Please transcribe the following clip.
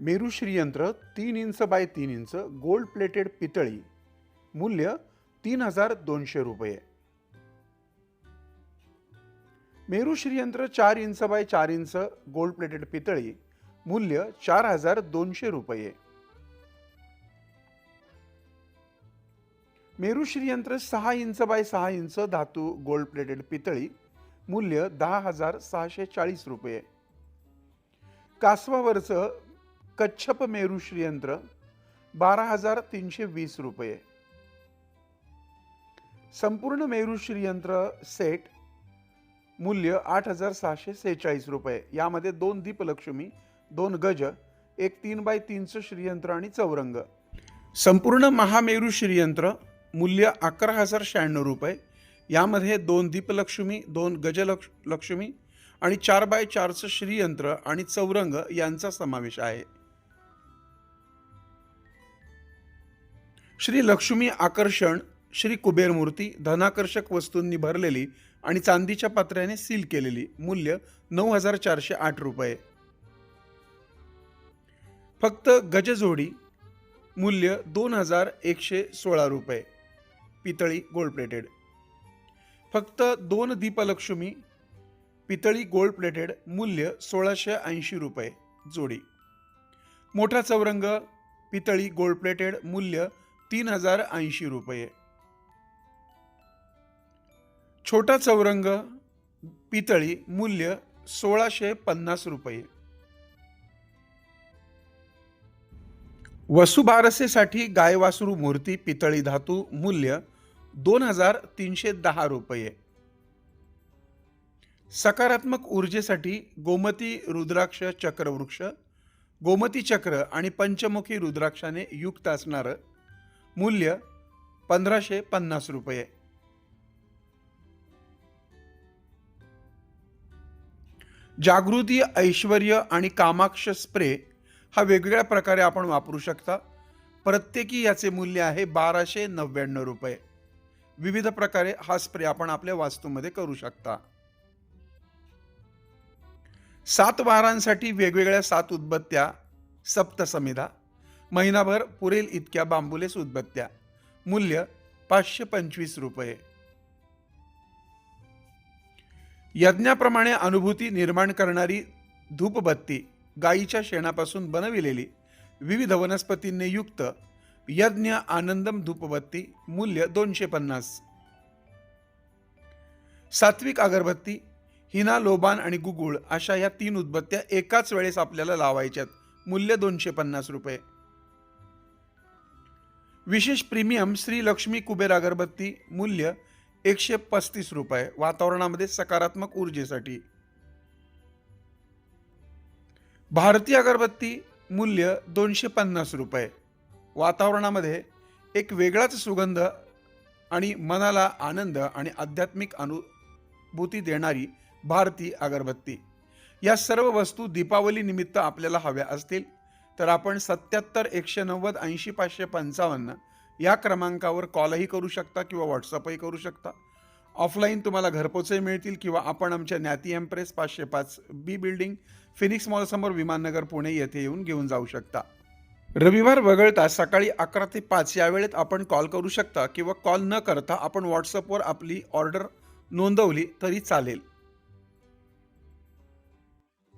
मेरू श्रीयंत्र तीन inch by तीन inch gold plated पितळी मूल्य तीन हजार दोनशे रुपये. मेरू श्रीयंत्र चार इंच बाय चार इंच गोल्ड प्लेटेड पितळी मूल्य चार हजार दोनशे रुपये. मेरू श्रीयंत्र सहा इंच बाय सहा इंच धातू गोल्ड प्लेटेड पितळी मूल्य दहा हजार सहाशे चाळीस रुपये. कासवावरचं कच्छप मेरू श्रीयंत्र बारा हजार तीनशे वीस रुपये. संपूर्ण मेरू श्रीयंत्र सेट मूल्य आठ हजार सहाशे सेहेचाळीस रुपये. यामध्ये दोन दीपलक्ष्मी दोन गज एक तीन बाय तीनचं श्रीयंत्र आणि चौरंग. संपूर्ण महामेरू श्रीयंत्र मूल्य अकरा हजार शहाण्णव रुपये. यामध्ये दोन दीपलक्ष्मी दोन गजलक्ष लक्ष्मी आणि चार बाय चारचं श्रीयंत्र आणि चौरंग यांचा समावेश आहे. श्री लक्ष्मी आकर्षण श्री कुबेर मूर्ती धनाकर्षक वस्तूंनी भरलेली आणि चांदीच्या पात्र्याने सील केलेली मूल्य नऊ हजार चारशे आठ रुपये. फक्त गजजोडी मूल्य दोन हजार एकशे सोळा रुपये. पितळी गोल्ड प्लेटेड फक्त दोन दीपलक्ष्मी पितळी गोल्ड प्लेटेड मूल्य सोळाशे ऐंशी रुपये जोडी. मोठा चौरंग पितळी गोल्ड प्लेटेड मूल्य तीन हजार ऐंशी रुपये. छोटा चौरंग पितळी मूल्य सोळाशे पन्नास रुपये. वसुबारसेसाठी गायवासरू मूर्ती पितळी धातू मूल्य दोन हजार तीनशे दहा रुपये. सकारात्मक ऊर्जेसाठी गोमती रुद्राक्ष चक्रवृक्ष गोमती चक्र आणि पंचमुखी रुद्राक्षाने युक्त असणारं मूल्य पंधराशे पन्नास रुपये. जागृती ऐश्वर आणि कामाक्ष स्प्रे हा वेगवेगळ्या प्रकारे आपण वापरू शकता. प्रत्येकी याचे मूल्य आहे बाराशे नव्याण्णव रुपये. विविध प्रकारे हा स्प्रे आपण आपल्या वास्तूमध्ये करू शकता. सात वारांसाठी वेगवेगळ्या सात उदबत्त्या सप्तसमिधा महिनाभर पुरेल इतक्या बांबुलेस उदबत्त्या मूल्य पाचशे पंचवीस रुपये. यज्ञाप्रमाणे अनुभूती निर्माण करणारी धूपबत्ती गायीच्या शेणापासून बनविलेली विविध वनस्पतींनी युक्त यज्ञ आनंदम धूपबत्ती मूल्य दोनशे पन्नास. सात्विक अगरबत्ती हिना लोबान आणि गुगुळ अशा या तीन उदबत्त्या एकाच वेळेस आपल्याला लावायच्यात. मूल्य दोनशे पन्नास रुपये. विशेष प्रीमियम श्री लक्ष्मी कुबेर अगरबत्ती मूल्य एकशे पस्तीस रुपये. वातावरणामध्ये सकारात्मक ऊर्जेसाठी. भारतीय अगरबत्ती मूल्य दोनशे पन्नास रुपये. वातावरणामध्ये एक वेगळाच सुगंध आणि मनाला आनंद आणि आध्यात्मिक अनुभूती देणारी भारती अगरबत्ती. या सर्व वस्तू दीपावली निमित्त आपल्याला हव्या असतील. तर आपण सत्याहत्तर एकशे नव्वद ऐंशी पाचशे पंचावन्न या क्रमांकावर कॉलही करू शकता किंवा व्हॉट्सअपही करू शकता. ऑफलाईन तुम्हाला घरपोचही मिळतील किंवा आपण आमच्या ज्ञाती एम्प्रेस पाचशे पाच बी बिल्डिंग फिनिक्स मॉलसमोर विमाननगर पुणे येथे येऊन घेऊन जाऊ शकता. रविवार वगळता सकाळी अकरा ते पाच या वेळेत आपण कॉल करू शकता किंवा कॉल न करता आपण व्हॉट्सअपवर आपली ऑर्डर नोंदवली तरी चालेल.